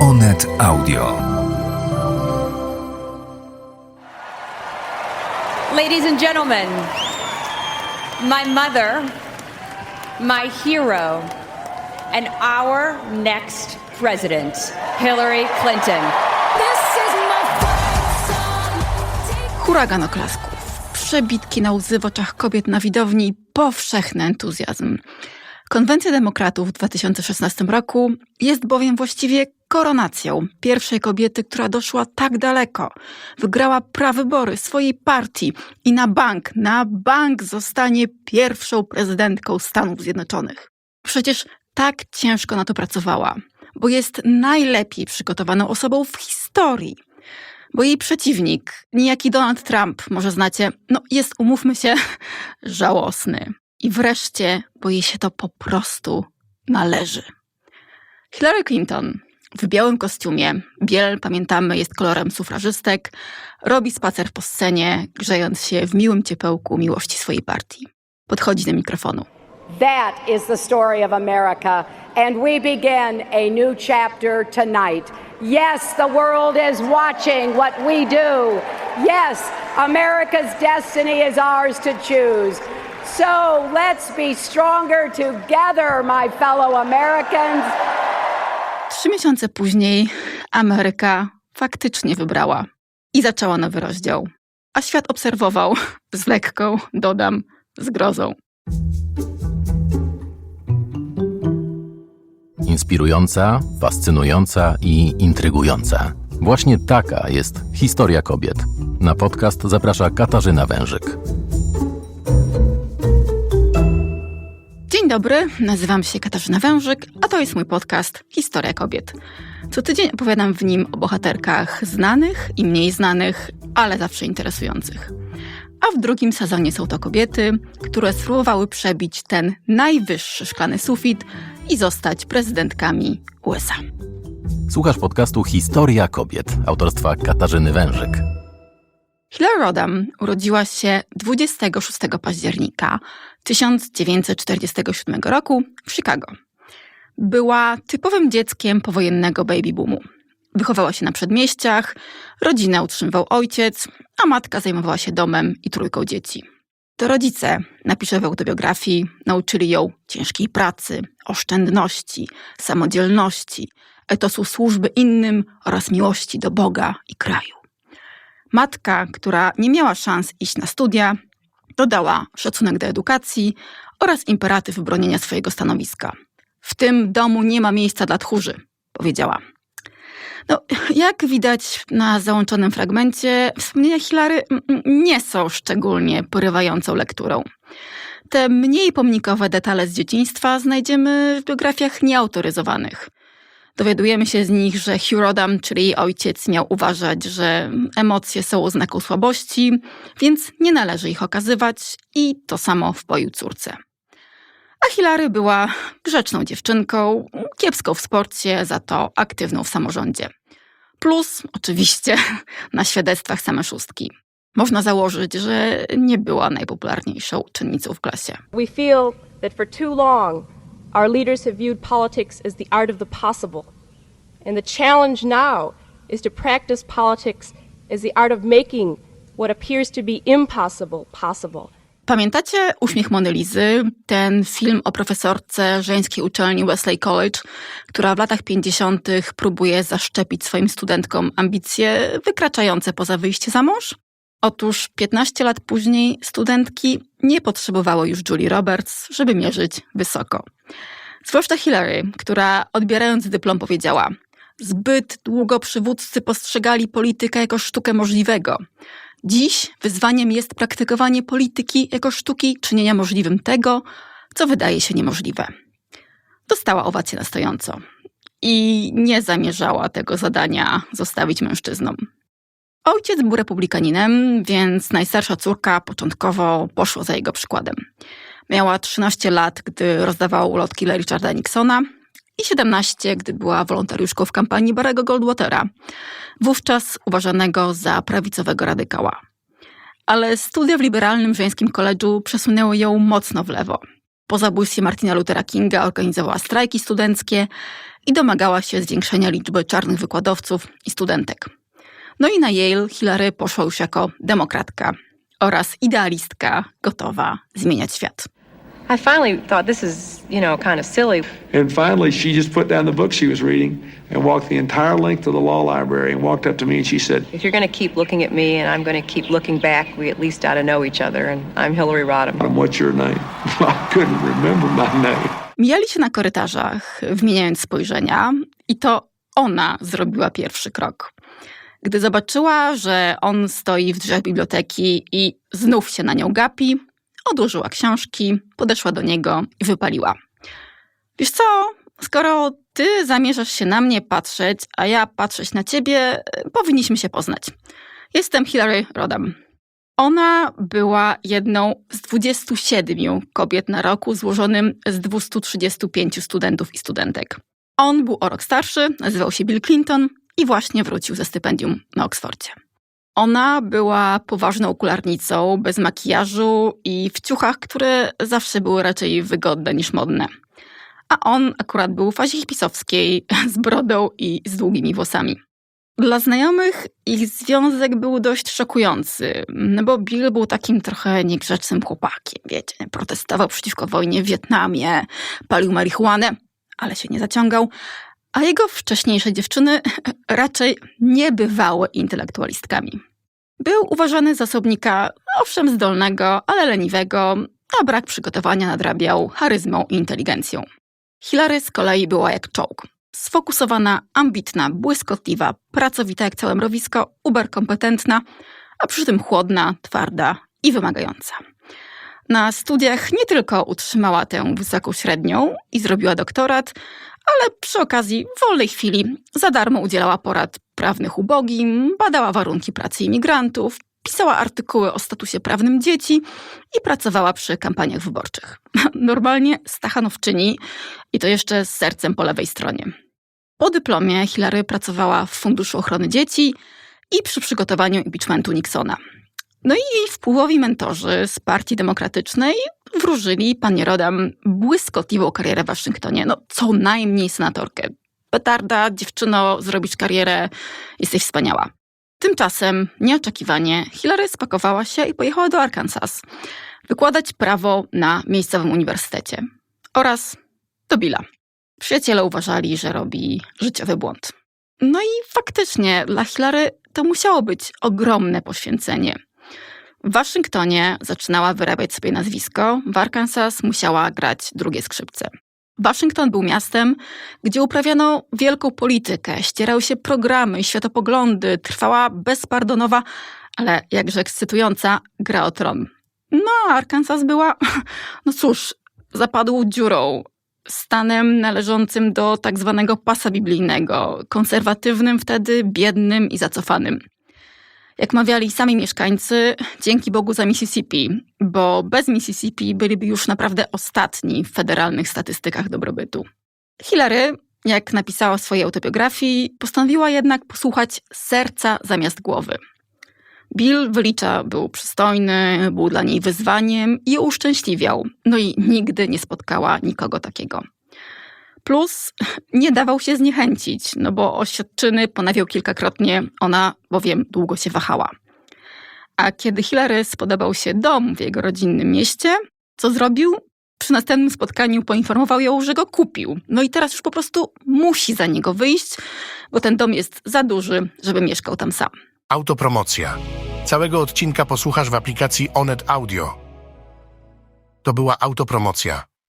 Onet Audio. Ladies and gentlemen, my mother, my hero, and our next president, Hillary Clinton. Huragan oklasków, przebitki na łzy w oczach kobiet na widowni, powszechny entuzjazm. Konwencja Demokratów w 2016 roku jest bowiem właściwie koronacją pierwszej kobiety, która doszła tak daleko. Wygrała prawybory swojej partii i na bank, na bank zostanie pierwszą prezydentką Stanów Zjednoczonych. Przecież tak ciężko na to pracowała, bo jest najlepiej przygotowaną osobą w historii. Bo jej przeciwnik, niejaki Donald Trump, może znacie, no jest, umówmy się, żałosny. I wreszcie, bo jej się to po prostu należy. Hillary Clinton w białym kostiumie, biel, pamiętamy, jest kolorem sufrażystek, robi spacer po scenie, grzejąc się w miłym ciepełku miłości swojej partii. Podchodzi do mikrofonu. That is the story of America, and we begin a new chapter tonight. Yes, the world is watching what we do. Yes, America's destiny is ours to choose. So let's be stronger together, my fellow Americans. Trzy miesiące później Ameryka faktycznie wybrała i zaczęła nowy rozdział. A świat obserwował z lekką, dodam, zgrozą. Inspirująca, fascynująca i intrygująca. Właśnie taka jest historia kobiet. Na podcast zaprasza Katarzyna Wężyk. Dzień dobry, nazywam się Katarzyna Wężyk, a to jest mój podcast Historia Kobiet. Co tydzień opowiadam w nim o bohaterkach znanych i mniej znanych, ale zawsze interesujących. A w drugim sezonie są to kobiety, które spróbowały przebić ten najwyższy szklany sufit i zostać prezydentkami USA. Słuchasz podcastu Historia kobiet autorstwa Katarzyny Wężyk. Hillary Rodham urodziła się 26 października 1947 roku w Chicago. Była typowym dzieckiem powojennego baby boomu. Wychowała się na przedmieściach, rodzinę utrzymywał ojciec, a matka zajmowała się domem i trójką dzieci. To rodzice, napisze w autobiografii, nauczyli ją ciężkiej pracy, oszczędności, samodzielności, etosu służby innym oraz miłości do Boga i kraju. Matka, która nie miała szans iść na studia, dodała szacunek do edukacji oraz imperatyw bronienia swojego stanowiska. W tym domu nie ma miejsca dla tchórzy, powiedziała. No, jak widać na załączonym fragmencie, wspomnienia Hilary nie są szczególnie porywającą lekturą. Te mniej pomnikowe detale z dzieciństwa znajdziemy w biografiach nieautoryzowanych. Dowiadujemy się z nich, że Hugh Rodham, czyli ojciec, miał uważać, że emocje są oznaką słabości, więc nie należy ich okazywać i to samo wpoił córce. A Hilary była grzeczną dziewczynką, kiepską w sporcie, za to aktywną w samorządzie. Plus, oczywiście, na świadectwach same szóstki. Można założyć, że nie była najpopularniejszą uczennicą w klasie. We feel that for too long, our leaders have viewed politics as the art of the possible. And the challenge now is to practice politics as the art of making what appears to be impossible possible. Pamiętacie Uśmiech Monelizy, ten film o profesorce żeńskiej uczelni Wesley College, która w latach 50. próbuje zaszczepić swoim studentkom ambicje wykraczające poza wyjście za mąż? Otóż 15 lat później studentki nie potrzebowały już Julie Roberts, żeby mierzyć wysoko. Zwłaszcza Hillary, która odbierając dyplom powiedziała: Zbyt długo przywódcy postrzegali politykę jako sztukę możliwego. Dziś wyzwaniem jest praktykowanie polityki jako sztuki czynienia możliwym tego, co wydaje się niemożliwe. Dostała owację na stojąco i nie zamierzała tego zadania zostawić mężczyznom. Ojciec był republikaninem, więc najstarsza córka początkowo poszła za jego przykładem. Miała 13 lat, gdy rozdawała ulotki dla Richarda Nixona i 17, gdy była wolontariuszką w kampanii Barego Goldwatera, wówczas uważanego za prawicowego radykała. Ale studia w liberalnym żeńskim koledżu przesunęły ją mocno w lewo. Po zabójstwie Martina Luthera Kinga organizowała strajki studenckie i domagała się zwiększenia liczby czarnych wykładowców i studentek. No i na Yale Hillary poszła już jako demokratka oraz idealistka gotowa zmieniać świat. I finally thought this is, you know, kind of silly. And finally, she just put down the book she was reading and walked the entire length of the law library and walked up to me and she said, If you're going to keep looking at me and I'm going to keep looking back, we at least ought to know each other. And I'm Hillary Rodham. "Um, What's your name? I couldn't remember my name. Mijali się na korytarzach, wymieniając spojrzenia, i to ona zrobiła pierwszy krok. Gdy zobaczyła, że on stoi w drzwiach biblioteki i znów się na nią gapi, odłożyła książki, podeszła do niego i wypaliła. Wiesz co, skoro ty zamierzasz się na mnie patrzeć, a ja patrzeć na ciebie, powinniśmy się poznać. Jestem Hillary Rodham. Ona była jedną z 27 kobiet na roku złożonym z 235 studentów i studentek. On był o rok starszy, nazywał się Bill Clinton i właśnie wrócił ze stypendium na Oksfordzie. Ona była poważną okularnicą, bez makijażu i w ciuchach, które zawsze były raczej wygodne niż modne. A on akurat był w fazie hipisowskiej, z brodą i z długimi włosami. Dla znajomych ich związek był dość szokujący, no bo Bill był takim trochę niegrzecznym chłopakiem, wiecie, protestował przeciwko wojnie w Wietnamie, palił marihuanę, ale się nie zaciągał, a jego wcześniejsze dziewczyny raczej nie bywały intelektualistkami. Był uważany za osobnika, owszem zdolnego, ale leniwego, a brak przygotowania nadrabiał charyzmą i inteligencją. Hilary z kolei była jak czołg. Sfokusowana, ambitna, błyskotliwa, pracowita jak całe mrowisko, uber kompetentna, a przy tym chłodna, twarda i wymagająca. Na studiach nie tylko utrzymała tę wysoką średnią i zrobiła doktorat, ale przy okazji w wolnej chwili za darmo udzielała porad prawnych ubogim, badała warunki pracy imigrantów, pisała artykuły o statusie prawnym dzieci i pracowała przy kampaniach wyborczych. Normalnie stachanowczyni i to jeszcze z sercem po lewej stronie. Po dyplomie Hillary pracowała w Funduszu Ochrony Dzieci i przy przygotowaniu impeachmentu Nixona. No i jej wpływowi mentorzy z Partii Demokratycznej wróżyli pani Rodam błyskotliwą karierę w Waszyngtonie. No, co najmniej senatorkę. Petarda, dziewczyno, zrobisz karierę, jesteś wspaniała. Tymczasem, nieoczekiwanie, Hillary spakowała się i pojechała do Arkansas wykładać prawo na miejscowym uniwersytecie oraz do Billa. Przyjaciele uważali, że robi życiowy błąd. No i faktycznie dla Hillary to musiało być ogromne poświęcenie. W Waszyngtonie zaczynała wyrabiać sobie nazwisko, w Arkansas musiała grać drugie skrzypce. Waszyngton był miastem, gdzie uprawiano wielką politykę, ścierały się programy, światopoglądy, trwała bezpardonowa, ale jakże ekscytująca gra o tron. No, Arkansas była, no cóż, zapadł dziurą, stanem należącym do tak zwanego pasa biblijnego, konserwatywnym wtedy, biednym i zacofanym. Jak mawiali sami mieszkańcy, dzięki Bogu za Mississippi, bo bez Mississippi byliby już naprawdę ostatni w federalnych statystykach dobrobytu. Hillary, jak napisała w swojej autobiografii, postanowiła jednak posłuchać serca zamiast głowy. Bill wylicza, był przystojny, był dla niej wyzwaniem i uszczęśliwiał. No i nigdy nie spotkała nikogo takiego. Plus nie dawał się zniechęcić, no bo oświadczyny ponawiał kilkakrotnie, ona bowiem długo się wahała. A kiedy Hillary spodobał się dom w jego rodzinnym mieście, co zrobił? Przy następnym spotkaniu poinformował ją, że go kupił. No i teraz już po prostu musi za niego wyjść, bo ten dom jest za duży, żeby mieszkał tam sam. Autopromocja. Całego odcinka posłuchasz w aplikacji Onet Audio. To była autopromocja.